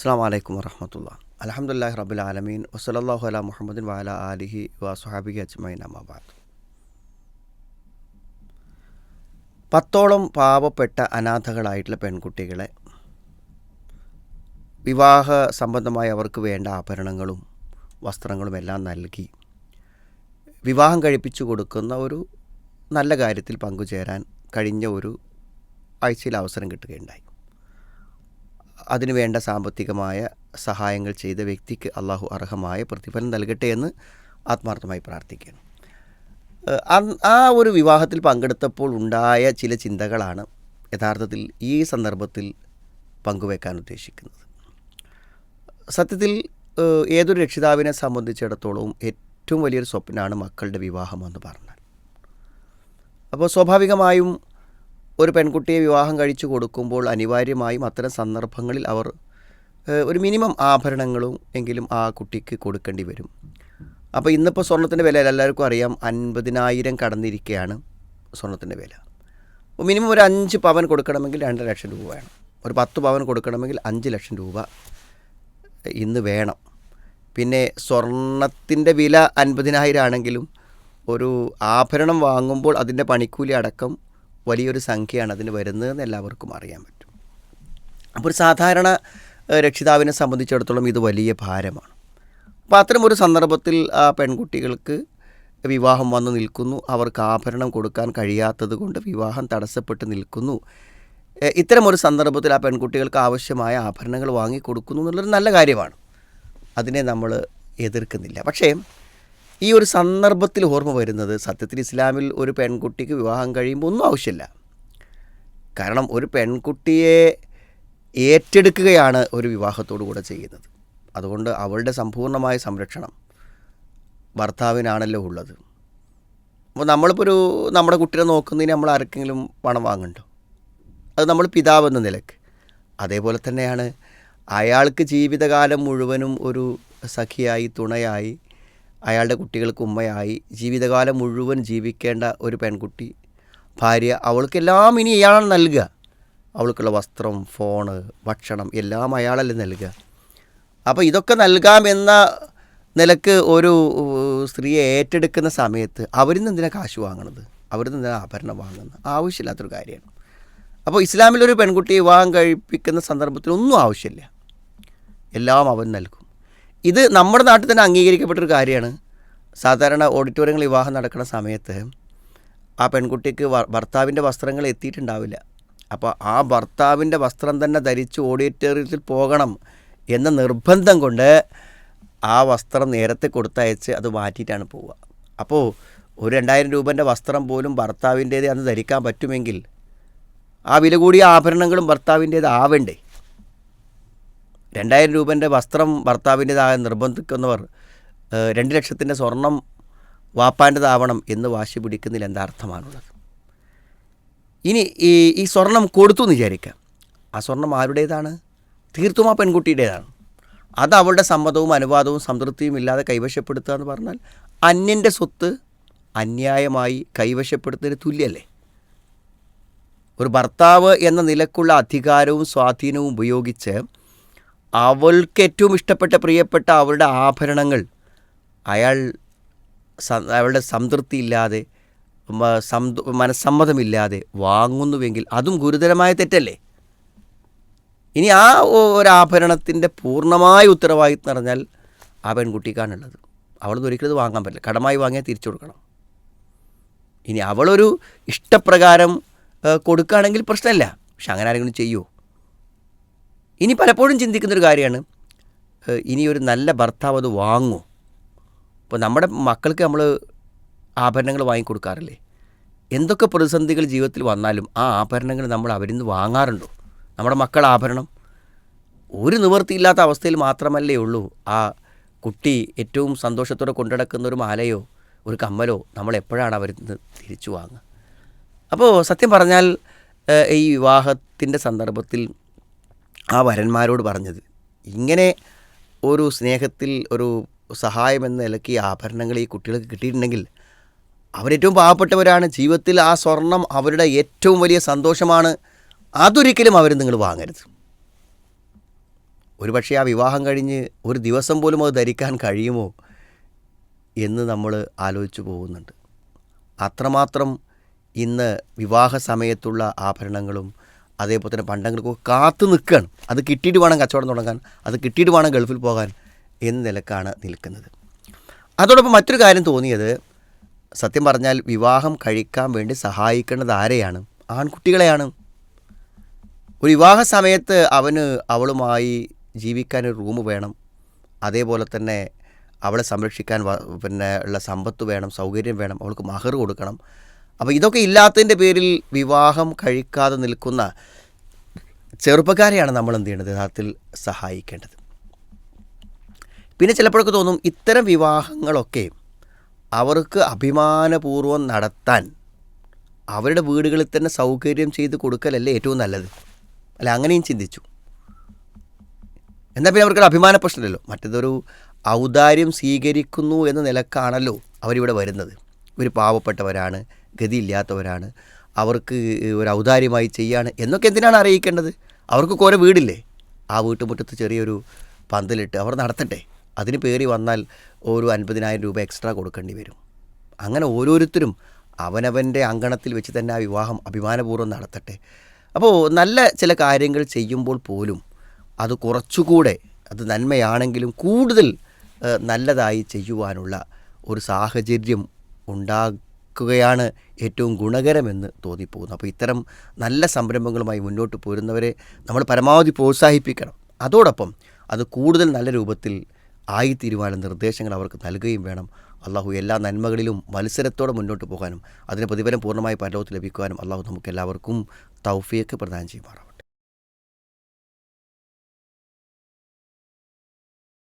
അസ്സാം വലൈക്കും വറഹമത്തുള്ള. അലഹമുല്ലാഹി റബുൽ ആലമീൻ. വസലല്ലാഹു അല മുഹമ്മദിൻ വാല അലിഹി വാസുഹാബി അജ്മൈൻ അമാബാദ് പത്തോളം പാവപ്പെട്ട അനാഥകളായിട്ടുള്ള പെൺകുട്ടികളെ വിവാഹ സംബന്ധമായി അവർക്ക് വേണ്ട ആഭരണങ്ങളും വസ്ത്രങ്ങളും എല്ലാം നൽകി വിവാഹം കഴിപ്പിച്ചു കൊടുക്കുന്ന ഒരു നല്ല കാര്യത്തിൽ പങ്കുചേരാൻ കഴിഞ്ഞ ഒരു ആഴ്ചയിൽ അവസരം കിട്ടുകയുണ്ടായി. അതിനുവേണ്ട സാമ്പത്തികമായ സഹായങ്ങൾ ചെയ്ത വ്യക്തിക്ക് അള്ളാഹു അർഹമായ പ്രതിഫലം നൽകട്ടെ എന്ന് ആത്മാർത്ഥമായി പ്രാർത്ഥിക്കുന്നു. ആ ഒരു വിവാഹത്തിൽ പങ്കെടുത്തപ്പോൾ ഉണ്ടായ ചില ചിന്തകളാണ് യഥാർത്ഥത്തിൽ ഈ സന്ദർഭത്തിൽ പങ്കുവെക്കാൻ ഉദ്ദേശിക്കുന്നത്. സത്യത്തിൽ ഏതൊരു രക്ഷിതാവിനെ സംബന്ധിച്ചിടത്തോളവും ഏറ്റവും വലിയൊരു സ്വപ്നമാണ് മക്കളുടെ വിവാഹം എന്ന് പറഞ്ഞാൽ. അപ്പോൾ സ്വാഭാവികമായും ഒരു പെൺകുട്ടിയെ വിവാഹം കഴിച്ചു കൊടുക്കുമ്പോൾ അനിവാര്യമായും അത്തരം സന്ദർഭങ്ങളിൽ അവർ ഒരു മിനിമം ആഭരണങ്ങളും എങ്കിലും ആ കുട്ടിക്ക് കൊടുക്കേണ്ടി വരും. അപ്പോൾ ഇന്നിപ്പോൾ സ്വർണത്തിന്റെ വില എല്ലാവർക്കും അറിയാം അൻപതിനായിരം കടന്നിരിക്കുകയാണ് സ്വർണത്തിന്റെ വില. അപ്പോൾ മിനിമം ഒരു അഞ്ച് പവൻ കൊടുക്കണമെങ്കിൽ രണ്ട് ലക്ഷം രൂപ വേണം. ഒരു പത്ത് പവൻ കൊടുക്കണമെങ്കിൽ അഞ്ച് ലക്ഷം രൂപ ഇന്ന് വേണം. പിന്നെ സ്വർണത്തിന്റെ വില അൻപതിനായിരം ആണെങ്കിലും ഒരു ആഭരണം വാങ്ങുമ്പോൾ അതിന്റെ പണിക്കൂലി അടക്കം വലിയൊരു സംഖ്യയാണ് അതിന് വരുന്നതെന്ന് എല്ലാവർക്കും അറിയാൻ പറ്റും. അപ്പോൾ ഒരു സാധാരണ രക്ഷിതാവിനെ സംബന്ധിച്ചിടത്തോളം ഇത് വലിയ ഭാരമാണ്. അപ്പോൾ അത്തരം ഒരു സന്ദർഭത്തിൽ ആ പെൺകുട്ടികൾക്ക് വിവാഹം വന്നു നിൽക്കുന്നു. അവർക്ക് ആഭരണം കൊടുക്കാൻ കഴിയാത്തത് കൊണ്ട് വിവാഹം തടസ്സപ്പെട്ട് നിൽക്കുന്നു. ഇത്തരമൊരു സന്ദർഭത്തിൽ ആ പെൺകുട്ടികൾക്ക് ആവശ്യമായ ആഭരണങ്ങൾ വാങ്ങിക്കൊടുക്കുന്നു എന്നുള്ളൊരു നല്ല കാര്യമാണ്. അതിനെ നമ്മൾ എതിർക്കുന്നില്ല. പക്ഷേ ഈ ഒരു സന്ദർഭത്തിൽ ഓർമ്മ വരുന്നത് സത്യത്തിൽ ഇസ്ലാമിൽ ഒരു പെൺകുട്ടിക്ക് വിവാഹം കഴിയുമ്പോൾ ഒന്നും ആവശ്യമില്ല. കാരണം ഒരു പെൺകുട്ടിയെ ഏറ്റെടുക്കുകയാണ് ഒരു വിവാഹത്തോടു കൂടെ ചെയ്യുന്നത്. അതുകൊണ്ട് അവളുടെ സമ്പൂർണമായ സംരക്ഷണം ഭർത്താവിനാണല്ലോ ഉള്ളത്. അപ്പോൾ നമ്മളിപ്പോൾ ഒരു നമ്മുടെ കുട്ടിയെ നോക്കുന്നതിന് നമ്മൾ ആർക്കെങ്കിലും പണം വാങ്ങണ്ടോ? അത് നമ്മൾ പിതാവ് എന്ന നിലയ്ക്ക്. അതേപോലെ തന്നെയാണ് അയാൾക്ക് ജീവിതകാലം മുഴുവനും ഒരു സഖിയായി തുണയായി അയാളുടെ കുട്ടികൾക്ക് ഉമ്മയായി. ജീവിതകാലം മുഴുവൻ ജീവിക്കേണ്ട ഒരു പെൺകുട്ടി. ഭാര്യ അവൾക്കെല്ലാം ഇനി ഇയാളാണ് നൽകുക. അവൾക്കുള്ള വസ്ത്രം ഫോണ് ഭക്ഷണം എല്ലാം അയാളല്ലേ നൽകുക. അപ്പോൾ ഇതൊക്കെ നൽകാമെന്ന നിലയ്ക്ക് ഒരു സ്ത്രീയെ ഏറ്റെടുക്കുന്ന സമയത്ത് അവരിൽ നിന്ന് എന്തിനാണ് കാശ് വാങ്ങണത്? അവരിൽ നിന്ന് ആഭരണം വാങ്ങുന്നത്? ആവശ്യമില്ലാത്തൊരു കാര്യമാണ്. അപ്പോൾ ഇസ്ലാമിലൊരു പെൺകുട്ടിയെ വിവാഹം കഴിപ്പിക്കുന്ന സന്ദർഭത്തിൽ ഒന്നും ആവശ്യമില്ല. എല്ലാം അവൻ നൽകും. ഇത് നമ്മുടെ നാട്ടിൽ തന്നെ അംഗീകരിക്കപ്പെട്ടൊരു കാര്യമാണ്. സാധാരണ ഓഡിറ്റോറിയങ്ങൾ വിവാഹം നടക്കുന്ന സമയത്ത് ആ പെൺകുട്ടിക്ക് ഭർത്താവിന്റെ വസ്ത്രങ്ങൾ എത്തിയിട്ടുണ്ടാവില്ല. അപ്പോൾ ആ ഭർത്താവിന്റെ വസ്ത്രം തന്നെ ധരിച്ച് ഓഡിറ്റോറിയത്തിൽ പോകണം എന്ന നിർബന്ധം കൊണ്ട് ആ വസ്ത്രം നേരത്തെ കൊടുത്തയച്ച് അത് മാറ്റിയിട്ടാണ് പോവുക. അപ്പോൾ ഒരു രണ്ടായിരം രൂപന്റെ വസ്ത്രം പോലും ഭർത്താവിന്റേത് അന്ന് ധരിക്കാൻ പറ്റുമെങ്കിൽ ആ വില കൂടിയ ആഭരണങ്ങളും ഭർത്താവിന്റേത് ആവണ്ടേ? രണ്ടായിരം രൂപന്റെ വസ്ത്രം ഭർത്താവിന്റെതായ നിർബന്ധിക്കുന്നവർ രണ്ട് ലക്ഷത്തിന്റെ സ്വർണം വാപ്പാന്റെതാവണം എന്ന് വാശി പിടിക്കുന്നതിൽ എന്താ അർത്ഥമാണുള്ളത്? ഇനി ഈ ഈ സ്വർണം കൊടുത്തു എന്ന് വിചാരിക്കാം ആ സ്വർണം ആരുടേതാണ്? തീർത്തും ആ പെൺകുട്ടിയുടേതാണ്. അത് അവളുടെ സമ്മതവും അനുവാദവും സംതൃപ്തിയും ഇല്ലാതെ കൈവശപ്പെടുത്തുക എന്ന് പറഞ്ഞാൽ അന്യന്റെ സ്വത്ത് അന്യായമായി കൈവശപ്പെടുത്തുന്നതിന് തുല്യല്ലേ ഒരു ഭർത്താവ് എന്ന നിലക്കുള്ള അധികാരവും സ്വാധീനവും ഉപയോഗിച്ച് അവൾക്ക് ഏറ്റവും ഇഷ്ടപ്പെട്ട പ്രിയപ്പെട്ട അവളുടെ ആഭരണങ്ങൾ. അയാൾ അവളുടെ സംതൃപ്തി ഇല്ലാതെ മനസ്സമ്മതമില്ലാതെ വാങ്ങുന്നുവെങ്കിൽ അതും ഗുരുതരമായ തെറ്റല്ലേ? ഇനി ആ ഒരാഭരണത്തിന്റെ പൂർണമായ ഉത്തരവാദിത്വം നിറഞ്ഞാൽ ആ പെൺകുട്ടിക്കാണുള്ളത്. അവളത് ഒരിക്കലും വാങ്ങാൻ പറ്റില്ല. കടമായി വാങ്ങിയാൽ തിരിച്ചു കൊടുക്കണം. ഇനി അവളൊരു ഇഷ്ടപ്രകാരം കൊടുക്കുകയാണെങ്കിൽ പ്രശ്നമില്ല. പക്ഷെ അങ്ങനെ ആരെങ്കിലും ചെയ്യുമോ ഇനി പലപ്പോഴും ചിന്തിക്കുന്നൊരു കാര്യമാണ് ഇനി ഒരു നല്ല ഭർത്താവ് അത് വാങ്ങുമോ ഇപ്പോൾ നമ്മുടെ മക്കൾക്ക് നമ്മൾ ആഭരണങ്ങൾ വാങ്ങിക്കൊടുക്കാറില്ലേ? എന്തൊക്കെ പ്രതിസന്ധികൾ ജീവിതത്തിൽ വന്നാലും ആ ആഭരണങ്ങൾ നമ്മൾ അവരിൽ നിന്ന് വാങ്ങാറുണ്ടോ. നമ്മുടെ മക്കൾ ആഭരണം ഒരു നിവൃത്തിയില്ലാത്ത അവസ്ഥയിൽ മാത്രമല്ലേ ഉള്ളൂ. ആ കുട്ടി ഏറ്റവും സന്തോഷത്തോടെ കൊണ്ടുനടക്കുന്ന ഒരു മാലയോ ഒരു കമ്മലോ നമ്മൾ എപ്പോഴാണ് അവരിൽ നിന്ന് തിരിച്ചു വാങ്ങുക? അപ്പോൾ സത്യം പറഞ്ഞാൽ ഈ വിവാഹത്തിന്റെ സന്ദർഭത്തിൽ ആ വരന്മാരോട് പറഞ്ഞത്. ഇങ്ങനെ ഒരു സ്നേഹത്തിൽ ഒരു സഹായം എന്ന നിലയ്ക്ക് ആഭരണങ്ങൾ ഈ കുട്ടികൾക്ക് കിട്ടിയിട്ടുണ്ടെങ്കിൽ അവരേറ്റവും പാവപ്പെട്ടവരാണ്. ജീവിതത്തിൽ ആ സ്വർണം അവരുടെ ഏറ്റവും വലിയ സന്തോഷമാണ്. അതൊരിക്കലും അവർ നിങ്ങൾ വാങ്ങരുത്. ഒരു പക്ഷേ ആ വിവാഹം കഴിഞ്ഞ് ഒരു ദിവസം പോലും അത് ധരിക്കാൻ കഴിയുമോ എന്ന് നമ്മൾ ആലോചിച്ചു പോകുന്നുണ്ട്. അത്രമാത്രം ഇന്ന് വിവാഹ സമയത്തുള്ള ആഭരണങ്ങളും അതേപോലെ തന്നെ പണ്ടങ്ങൾക്ക് കാത്തു നിൽക്കുകയാണ്. അത് കിട്ടിയിട്ട് വേണം കച്ചവടം തുടങ്ങാൻ അത് കിട്ടിയിട്ട് വേണം ഗൾഫിൽ പോകാൻ എന്ന നിലക്കാണ് നിൽക്കുന്നത്. അതോടൊപ്പം മറ്റൊരു കാര്യം തോന്നിയത് സത്യം പറഞ്ഞാൽ വിവാഹം കഴിക്കാൻ വേണ്ടി സഹായിക്കേണ്ടത് ആരെയാണ്? ആൺകുട്ടികളെയാണ്. ഒരു വിവാഹ സമയത്ത് അവന് അവളുമായി ജീവിക്കാൻ ഒരു റൂം വേണം. അതേപോലെ തന്നെ അവളെ സംരക്ഷിക്കാൻ പിന്നെ ഉള്ള സമ്പത്ത് വേണം സൗകര്യം വേണം. അവൾക്ക് മഹർ കൊടുക്കണം. അപ്പോൾ ഇതൊക്കെ ഇല്ലാത്തതിന്റെ പേരിൽ വിവാഹം കഴിക്കാതെ നിൽക്കുന്ന ചെറുപ്പക്കാരെയാണ് നമ്മൾ എന്ത് ചെയ്യേണ്ടത്? യഥാർത്ഥത്തിൽ സഹായിക്കേണ്ടത്. പിന്നെ ചിലപ്പോഴൊക്കെ തോന്നും ഇത്തരം വിവാഹങ്ങളൊക്കെ അവർക്ക് അഭിമാനപൂർവം നടത്താൻ അവരുടെ വീടുകളിൽ തന്നെ സൗകര്യം ചെയ്ത് കൊടുക്കലല്ലേ ഏറ്റവും നല്ലത്? അല്ല അങ്ങനെയും ചിന്തിച്ചു. എന്നാൽ പിന്നെ അവർക്കൊരു അഭിമാന പ്രശ്നമല്ലോ മറ്റേതൊരു ഔദാര്യം സ്വീകരിക്കുന്നു എന്ന നിലക്കാണല്ലോ അവരിവിടെ വരുന്നത്. ഒരു പാവപ്പെട്ടവരാണ് ഗതിയില്ലാത്തവരാണ്. അവർക്ക് ഒരു ഔദാര്യമായി ചെയ്യാണ് എന്നൊക്കെ എന്തിനാണ് അറിയിക്കേണ്ടത്? അവർക്കൊക്കെ ഓരോ വീടില്ലേ? ആ വീട്ടുമുറ്റത്ത് ചെറിയൊരു പന്തലിട്ട് അവർ നടത്തട്ടെ. അതിന് പേറി വന്നാൽ ഒരു അൻപതിനായിരം രൂപ എക്സ്ട്രാ കൊടുക്കേണ്ടി വരും. അങ്ങനെ ഓരോരുത്തരും അവനവന്റെ അങ്കണത്തിൽ വെച്ച് തന്നെ ആ വിവാഹം അഭിമാനപൂർവം നടത്തട്ടെ. അപ്പോൾ നല്ല ചില കാര്യങ്ങൾ ചെയ്യുമ്പോൾ പോലും അത് കുറച്ചുകൂടെ അത് നന്മയാണെങ്കിലും കൂടുതൽ നല്ലതായി ചെയ്യുവാനുള്ള ഒരു സാഹചര്യം ഉണ്ടാക്കുകയാണ് ഏറ്റവും ഗുണകരമെന്ന് തോന്നിപ്പോകുന്നു. അപ്പോൾ ഇത്തരം നല്ല സംരംഭങ്ങളുമായി മുന്നോട്ട് പോരുന്നവരെ നമ്മൾ പരമാവധി പ്രോത്സാഹിപ്പിക്കണം. അതോടൊപ്പം അത് കൂടുതൽ നല്ല രൂപത്തിൽ ആയിത്തീരുവാനുള്ള നിർദ്ദേശങ്ങൾ അവർക്ക് നൽകുകയും വേണം. അള്ളാഹു എല്ലാ നന്മകളിലും മത്സരത്തോടെ മുന്നോട്ട് പോകാനും അതിന് പ്രതിഫലം പൂർണമായി പരലോകത്ത് ലഭിക്കുവാനും അള്ളാഹു നമുക്ക് എല്ലാവർക്കും തൗഫിയൊക്കെ പ്രദാനം ചെയ്യുമാറാം